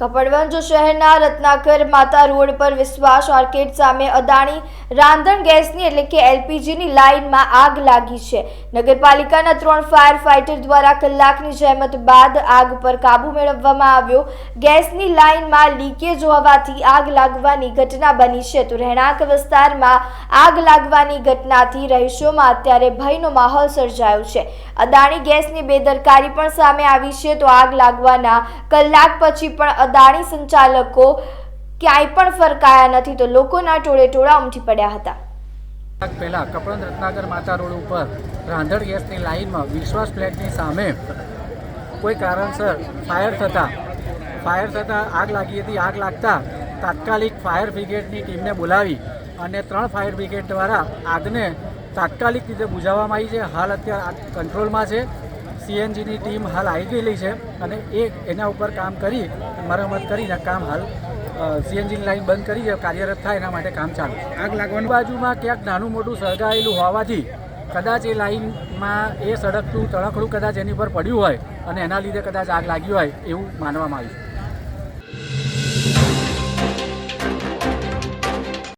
કપડવંજ શહેરના રત્નાકર માતા રોડ પર વિશ્વાસ આર્કેડ સામે અદાણી રાંધણ ગેસની એટલે કે એલપીજીની લાઇનમાં આગ લાગી છે. નગરપાલિકાના ત્રણ ફાયર ફાઇટર દ્વારા કલાકની જહેમત બાદ આગ પર કાબુ મેળવવામાં આવ્યો. ગેસની લાઇનમાં લીકેજ હોવાથી આગ લાગવાની ઘટના બની છે. તો રહેણાંક વિસ્તારમાં આગ લાગવાની ઘટનાથી રહીશોમાં અત્યારે ભયનો માહોલ સર્જાયો છે. અદાણી ગેસની બેદરકારી પણ સામે આવી છે. તો આગ લાગવાના કલાક પછી પણ અદાણી સંચાલકો ક્યાંય પણ ફરકાયા નથી તો લોકોના ટોળે ટોળા ઉમટી પડ્યા હતા. કલાક પહેલાં કપડન રત્નાગર માતા રોડ ઉપર રાંધણ ગેસની લાઇનમાં વિશ્વાસ ફ્લેટની સામે કોઈ કારણસર ફાયર થતાં ફાયર થતાં આગ લાગી હતી, આગ લાગતા તાત્કાલિક ફાયર બ્રિગેડની ટીમને બોલાવી અને ત્રણ ફાયર બ્રિગેડ દ્વારા આગને તાત્કાલિક રીતે બુઝાવવામાં આવી છે. હાલ અત્યારે આગ કંટ્રોલમાં છે. સીએનજીની ટીમ હાલ આવી ગયેલી છે અને એ એના ઉપર કામ કરી મરામત કરીને કામ હાલ સીએનજીની લાઈન બંધ કરી કાર્યરત થાય એના માટે કામ ચાલુ આગ લાગવાની? બાજુમાં ક્યાંક નાનું મોટું સળગાયેલું હોવાથી કદાચ એ લાઈનમાં એ સડકનું તળખડું કદાચ એની પર પડ્યું હોય અને એના લીધે કદાચ આગ લાગી હોય એવું માનવામાં આવ્યું